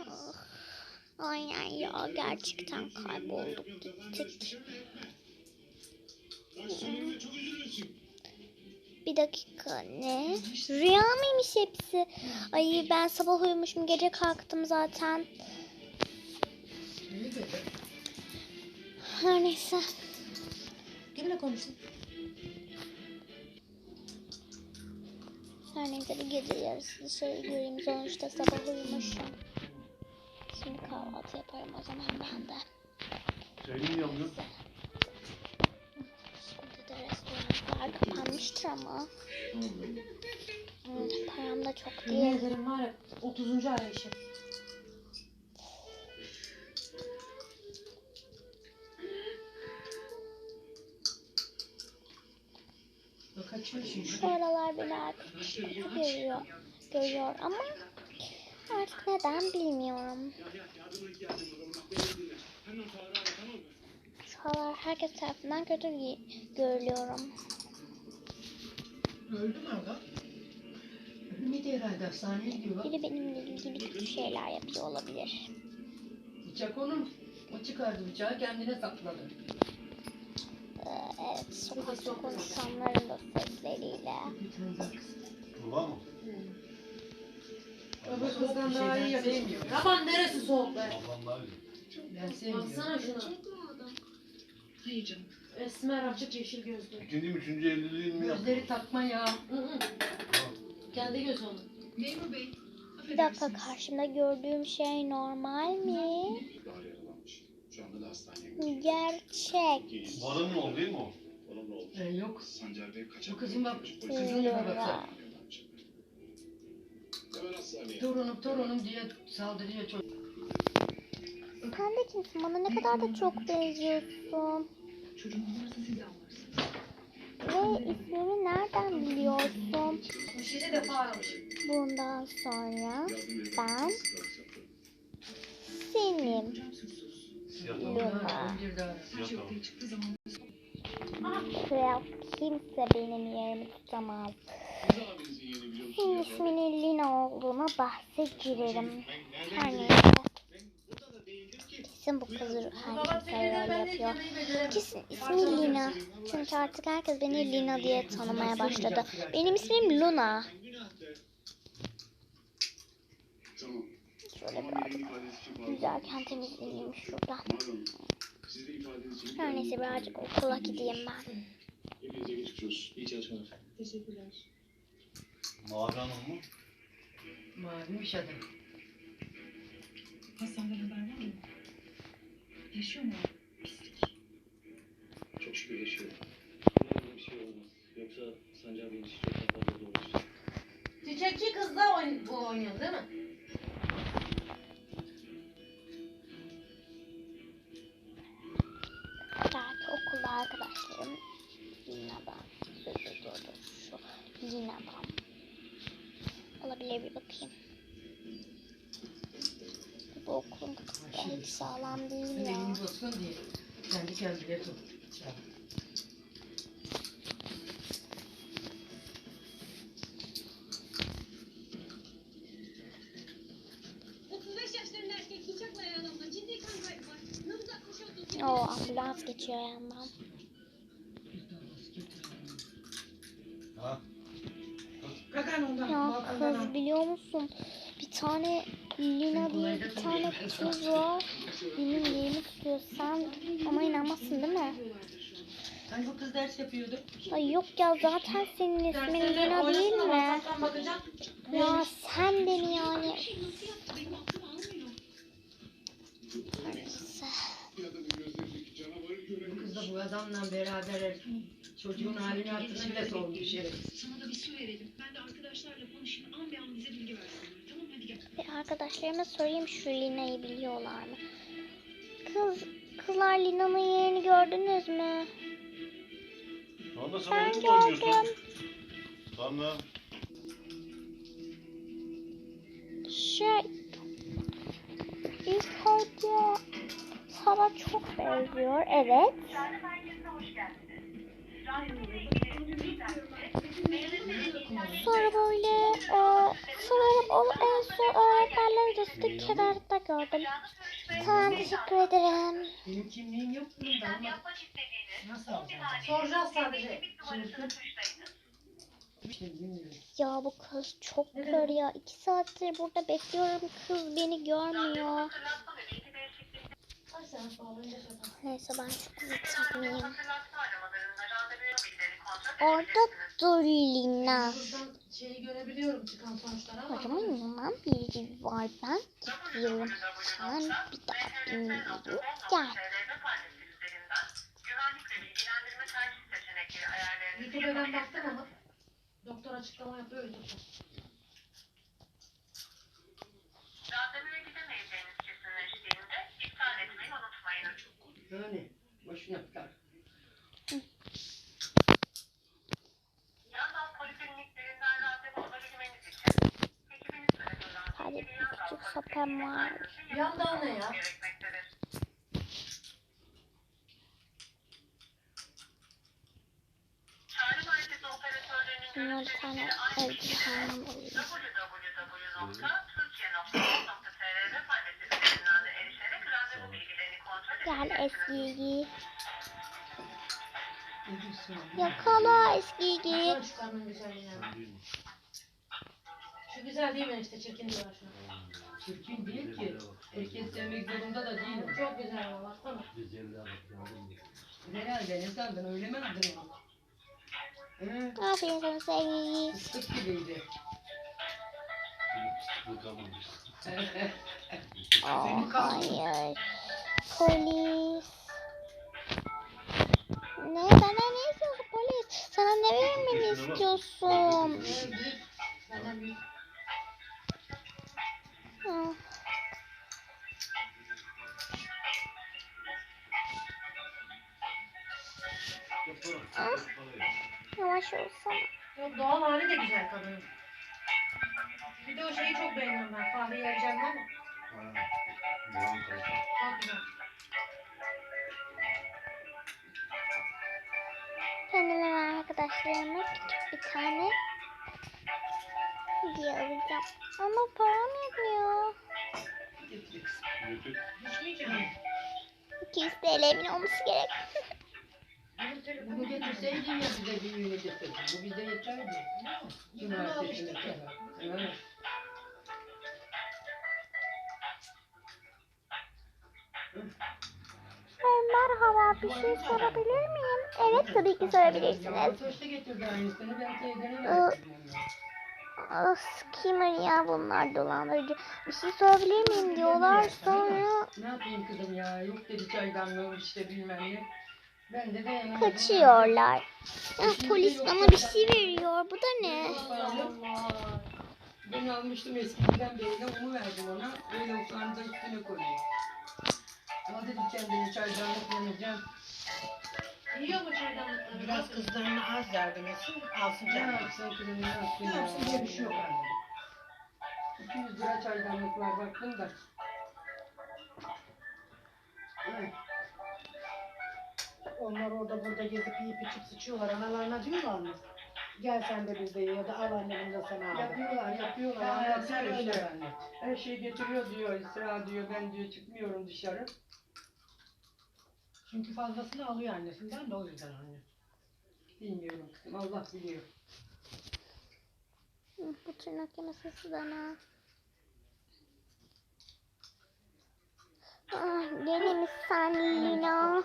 Ah, Aynen ya gerçekten kaybolduk gittik. Bir dakika ne? Rüya mıymış hepsi? Ay ben sabah uyumuşum gece kalktım zaten. Her neyse. Kimle konuştun? Her neyse bir gece yarısı dışarı göreyim. Sonuçta sabah uyumuşum. Kahvaltı yaparım o zaman ben de. Senin yanıyor. Şimdi de restoranlar kapanmıştır ama. Hmm, param da çok Yemin değil. ederim var ya 30. arayışım. Şu aralar beni arkadaşlarım görüyor, görüyor ama artık neden bilmiyorum. Şu aralar herkes tarafından kötü görülüyorum. Öldü mü aga? Ölmedi herhalde hastaneye gidiyor. Biri benimle ilgili kötü şeyler yapıyor olabilir. Bıçak onun. O çıkardı bıçağı kendine sakladı. Ee, evet, sokakta konuşanların da sesleriyle. Var mı? Öbür kızdan daha iyi sevmiyor. Aman neresi soğuk be? Ben sevmiyorum. Baksana şuna. Hayır canım. Esmer açık yeşil gözlü. İkinci mi üçüncü evliliğin mi yaptın? Gözleri takma ya. Hı hı. Kendi gözü onun. Memur bey. Bir dakika karşımda gördüğüm şey normal mi? Daha yaralanmış. Şu anda da hastaneye götürüyor. Gerçek. Varın mı oldu değil mi o? Ne oldu? Ee, yok. Sancar Bey kaçak. Bu kızın bak. Kızın Bilmiyorum yanına Torunum torunum diye saldırıyor çocuk. Sen de kimsin? Bana ne kadar da çok benziyorsun. Ve ismimi nereden biliyorsun? Defa aramış. Bundan sonra ben. Siyah Luna. Kral kimse benim yerimi tutamaz. İsminin Lina olduğuna bahse girerim. Her neyse. Kesin bu kız Baba herkese seni de öyle ben de yapıyor. Kesin ismi Lina. Çünkü artık herkes beni Lina diye tanımaya başladı. Benim ismim Luna. Şöyle biraz güzelken temizleyeyim şuradan. Her neyse birazcık okula gideyim ben. Hepinize geçmiş olsun. İyi çalışmalar. teşekkürler. Mavi hanım mı? Mavimiş adam. Hastaneden haber var mı? Yaşıyor mu? Pislik. Çok şükür yaşıyor. Umarım bir şey olmaz. Yoksa Sancar Bey'in işi çok daha fazla zorlaşacak. Çiçekçi kızla oyn bu oynuyor değil mi? Olsun diye. Kendi kendine tut. 35 yaşlarında erkek bıçakla yaralanma. Ciddi kan kaybı var. Nabız 60 30. O ambulans geçiyor yandan. Ha? Kakan ondan. Ya kız biliyor musun? Bir tane Lina diye bir tane kız var. Benim yerimi tutuyor. Sen ama inanmazsın değil mi? Hani bu kız ders yapıyordu. Ay yok ya zaten senin ismin Lina değil mi? Ya sen de mi yani? Kız da bu adamla beraber çocuğun halini hatırını bile sormuş herif. Sana da bir su verelim. Ben de arkadaşlarla konuşayım. An be an bize bilgi versinler. Tamam hadi gel. Bir arkadaşlarıma sorayım şu Lina'yı biliyorlar mı? Kız, kızlar Lina'nın yerini gördünüz mü? Sen Ben oyun mu oynuyorsun? gördüm. Tamam. Şey, ilk önce sana çok benziyor, evet. Sonra böyle e, sanırım onu en son öğretmenler odasında kenarda gördüm. Tamam teşekkür ederim. Benim kimliğim yok bunda ama nasıl alacağım? Soracağız sadece. Ya bu kız çok kör ya. İki saattir burada bekliyorum. Kız beni görmüyor. Neyse ben şu kızı takmayayım. Orada dur Lina. Şeyi görebiliyorum çıkan sonuçları ama. Hocama inanan biri var. Ben gidiyorum. Sen bir daha dinliyorum. Gel. YouTube'a ben baktım ama. Doktor açıklama yapıyor YouTube. Randevuya gidemeyeceğiniz kesinleştiğinde iptal etmeyi unutmayın. Yani boşuna yaptılar. Yan dal polikliniklerinden randevu alabilmeniz için hekiminiz tarafından Hadi ilgili sapem var. Yan dal ne ya? Bunlar tane eldivenim oluyor. Gel edebilirsiniz. eski Ne diyorsun? Yakala eski Şöyle çıkarmanın güzelliğini. Şu güzel değil mi işte çirkin diyorlar şu an. Çirkin değil ki. Herkes sevmek zorunda da değil. Çok güzel ama baksana. Herhalde ne sandın öyle mi aldın onu? Hı, Aferin sana sevgili. fıstık gibiydi. Oh, hayır. Polis. Ne? Benden ne istiyorsun polis? Sana ne vermemi istiyorsun? Büyük. Benden büyük. Ah. Yavaş olsana. Yok doğal hali de güzel kadının. Bir de o şeyi çok beğeniyorum ben. Fahriye Ercan var mı? Çok güzel. Kendime ve arkadaşlarıma küçük bir tane hediye alacağım. Ama param yetmiyor. Hiç mi 200 TL'min olması gerek. Bunu getirseydin ya bize büyüğünü getirdin. Bu bize yeterdi. Cumartesine kadar. Evet. Merhaba bir şey sorabilir miyim? Evet tabii ki sorabilirsiniz. Ee, Of, kim ya bunlar dolandırıcı. Bir şey sorabilir miyim diyorlar sonra Ne yapayım kızım ya? Yok dedi çaydanlığım işte bilmem ne. Ben de dayanamadım. kaçıyorlar. Ya, polis bana bir şey veriyor. Bu da ne? Allah. Ben almıştım eskiden beri de onu verdim ona. Öyle utandı üstüne koyuyor. Ama dedi kendini çaydanlık yanacağım. Yiyor mu çaydanlıkları? Biraz kızlarına az yardım etsin, alsın Ne canım. yapsın kızım ne yapsın Ne ya? yapsın diye bir şey yok anne. 200 lira çaydanlık var baktım da. Evet. Onlar orada burada gezip yiyip içip sıçıyorlar. Analarına diyorlar mı? Gel sen de bizde ye ya da al annemin de sana al. Yapıyorlar yapıyorlar. Ha, Anlatıyor sen öyle işte. anne. Her şey getiriyor diyor. İsra diyor. Ben diyor çıkmıyorum dışarı. Çünkü fazlasını alıyor annesinden de o yüzden anne. Bilmiyorum kızım. Allah biliyor. Bu tırnak yemesi bana. Ah, gene mi sen Lina?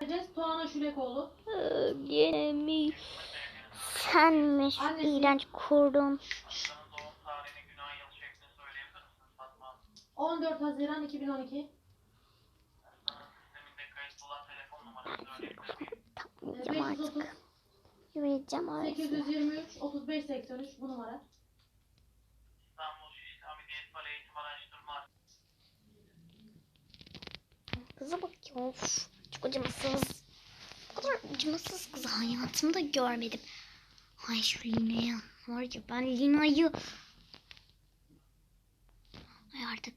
Gideceğiz. Tuana Şulekoğlu. Ah, Gene mi? Senmiş Annesi. iğrenç kurdun. 14 Haziran 2012. Takmayacağım 530 artık. Yürüyeceğim arasına. 823 35 83 bu numara. Kıza bak ya of. Çok acımasız. Bu kadar acımasız kızı hayatımda görmedim. Ay şu Lina'ya. Var ya ben Lina'yı...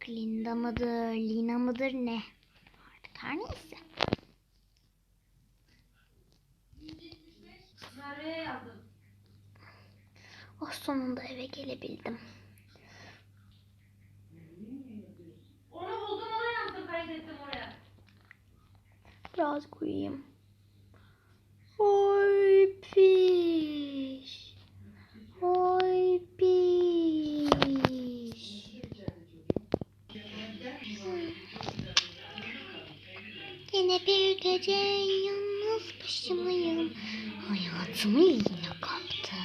Linda mıdır, Lina mıdır ne? Artık her neyse. Oh sonunda eve gelebildim. Onu buldum ona yazdım kaydettim oraya. Biraz uyuyayım. Hayatımı yine kaptı.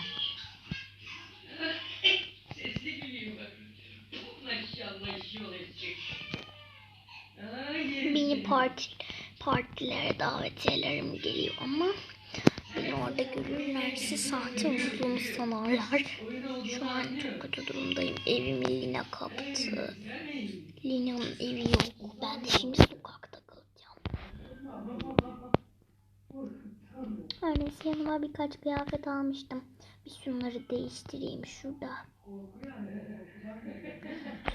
Sesli bak. Maşallah işi olacak. Partilere davetiyelerim geliyor ama beni orada görürlerse sahte olduğumu sanarlar. Şu an çok kötü durumdayım. Evimi Lina kaptı. Lina'nın evi yok. Ben de şimdi sokakta kalacağım. Her neyse yanıma birkaç kıyafet almıştım. Bir şunları değiştireyim şurada.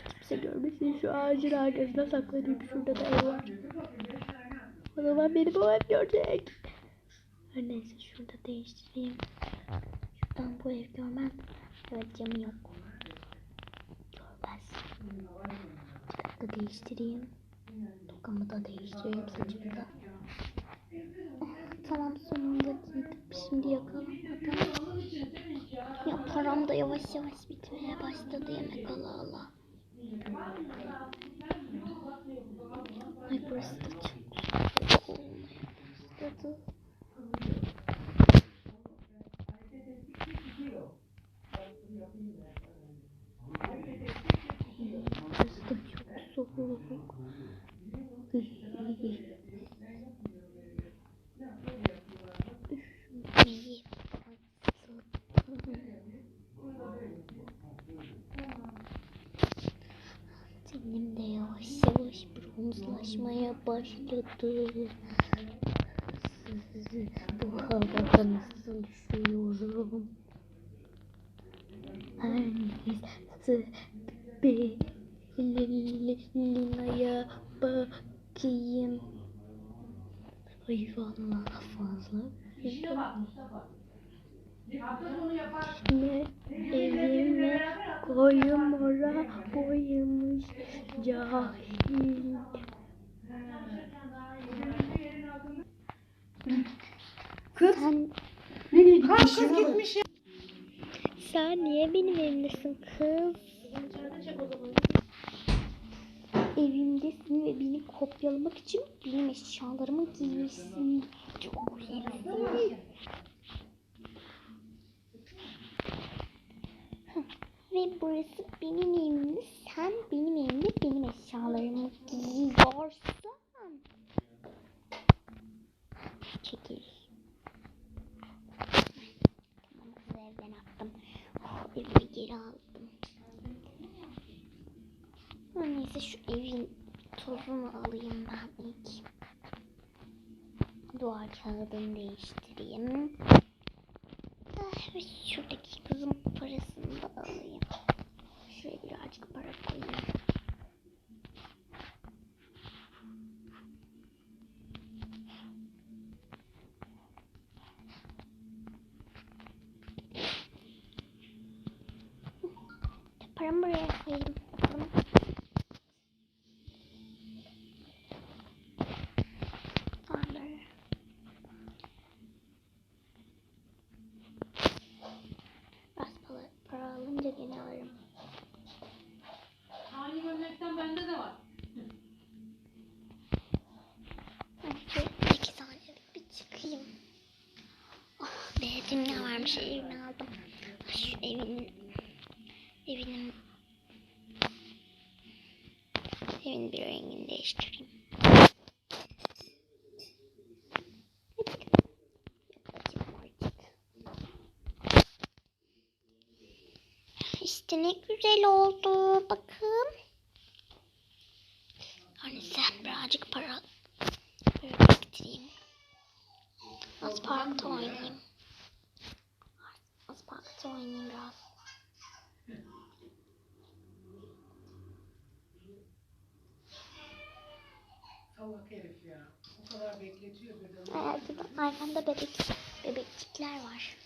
Kimse görmesin şu ağacın arkasına saklanayım. Şurada da ev var. O zaman beni bu ev görecek. Her neyse şurada değiştireyim. Şuradan bu ev görmez. Evet camı yok. Görmez. Bir dakika değiştireyim. Tokamı da değiştireyim saçımı da. Ah, tamam sonunda giydim. Şimdi yakalamadım. Ya param da yavaş yavaş bitmeye başladı yemek ala ala. Ay burası da çok soğuk olmaya başladı. Burası da çok soğuk. Üşümeyi Tenim de yavaş yavaş başladı. Bu havada nasıl üşüyorum. Her neyse bir Lina'ya bakayım. Ay vallahi fazla. Ne evime koyum ora boyamış cahil. Kız Sen, Nereye gitti? kalk kız gitmiş ya. sen niye benim evimdesin kız? Evimdesin ve beni kopyalamak için benim eşyalarımı giymişsin. Çok. Heh, Ve burası benim evim. Sen benim evimde benim eşyalarımı giyiyorsun. Çekil. Tamam kızı evden attım. Oh, geri aldım. Neyse şu evin tozunu alayım ben ilk. Duvar kağıdını değiştireyim. Ah, ve şuradaki kızın parasını da alayım. Şuraya birazcık para koyayım. Paramı buraya koyayım. Bakalım. Tamam böyle. Biraz para, para alınca gene alırım. Aynı gömlekten bende de var. Hadi bir iki saniye bir çıkayım. Oh be ne varmış evimi aldım. Ah, Şu evin evinin evin bir rengini değiştireyim. İşte ne güzel oldu. Bakın. bebekçikler var.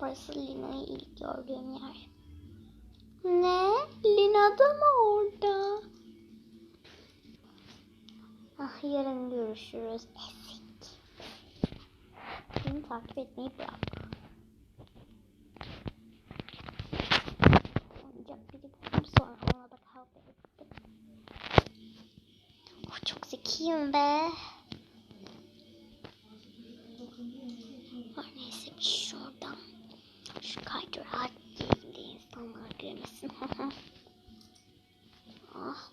Burası Lino'yu ilk gördüğüm yer. Ne? Lina da mı orada? Ah yarın görüşürüz. Ezik. Beni takip etmeyi bırak. Oyuncak biri buldum sonra ona da kavga ettim. Oh, çok zekiyim be. Her neyse bir şuradan. Şu kaydırağa de insanlar görmesin. ah.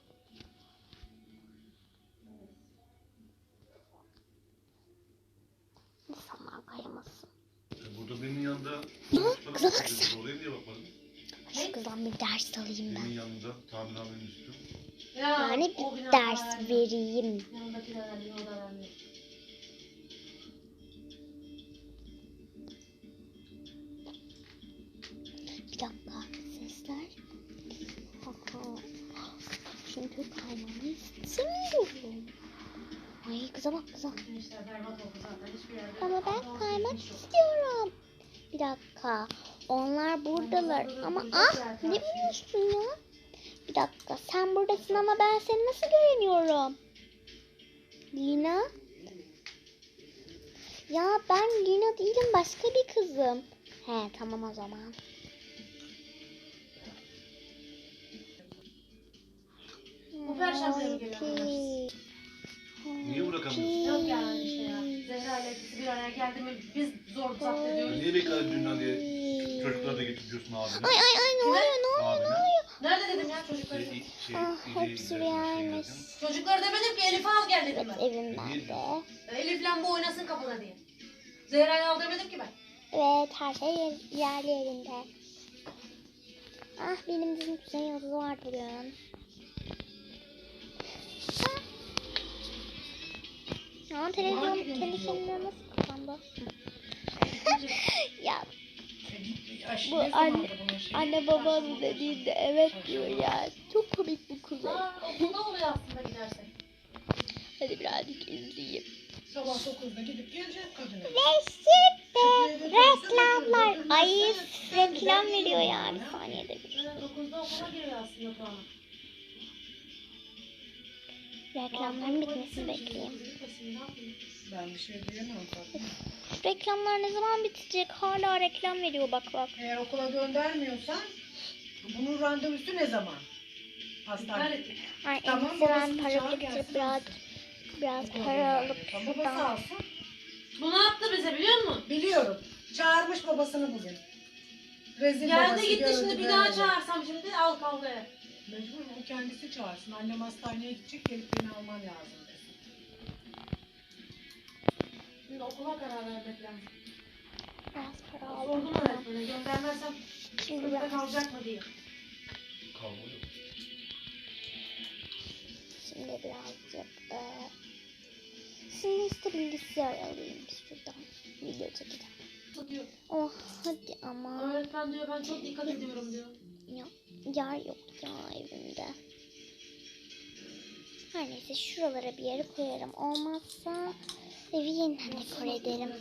İnsanlar kayamasın. E, burada benim yanında... kıza baksana. Oraya niye bakmadın? Şu kızdan bir ders alayım ben. Benim yanında tamirhanenin üstü. Yani bir ders vereyim. Yanındakiler verdi, o da bak kıza. İşte berbat oldu zaten. Hiçbir yerde Ama ben doğru kaymak yok. istiyorum. Bir dakika. Onlar buradalar ama ah ne biliyorsun ya? Bir dakika sen buradasın ama ben seni nasıl göremiyorum? Lina? Ya ben Lina değilim başka bir kızım. He tamam o zaman. Bu perşembe mi geliyor Niye bırakamıyorsun? Yok yani işte ya. Zehra ile ikisi bir araya geldi mi biz zor zapt ediyoruz. Niye bekledin dünden diye çocukları da getiriyorsun abine? Ay ay ay ne oluyor ne oluyor ne oluyor? Nerede dedim ya çocukları? Şey, şey, Ah, iyi hepsi değil, rüyaymış. şey Çocuklar demedim ki Elif'i al gel dedim Evet ben. evimden de. Elif'le bu oynasın kapına diye. Zehra'yı al demedim ki ben. Evet her şey yer- yerli yerinde. Ah benim dizim Kuzey Yıldızı var bugün. Ya televizyon televizyonuna nasıl kapandı? ya Bu anne- anne babanın dediğinde evet diyor ya. Çok komik bu Kuzey. Okulda oluyor aslında gidersen. Hadi birazcık izleyeyim. Sabah 9'da gidip gelecek kadın. Ve şimdi reklamlar. Ay reklam veriyor ya bir saniyede bir. 9'da okula giriyor aslında Tuana. Reklamların bitmesini bekleyeyim. Ben bir şey diyemem. Şu reklamlar ne zaman bitecek? Hala reklam veriyor bak bak. Eğer okula göndermiyorsan bunun randevusu ne zaman? Hastane. Ay Tamam, babasını para biriktirip biraz biraz para alıp Babası şuradan. alsın. Bu ne yaptı bize biliyor musun? Biliyorum. Çağırmış babasını bugün. Rezil babası Geldi gitti gördü şimdi bir daha böyle. çağırsam şimdi al kavgaya. Mecbur o kendisi çağırsın. Annem hastaneye gidecek gelip beni alman lazım desin. Şimdi okula karar vermek lazım. Biraz para Sordum öğretmene göndermezsem Şimdi sınıfta kalacak mı diye. Kavga yok. şimdi birazcık e, şimdi işte bilgisayar alayım şuradan. Video çekeceğim. Diyor. Oh hadi ama. Öğretmen diyor ben çok dikkat ediyorum diyor. Ya, yer yok ya evimde. Her neyse şuralara bir yere koyarım. Olmazsa evi yeniden dekor. Öğretmen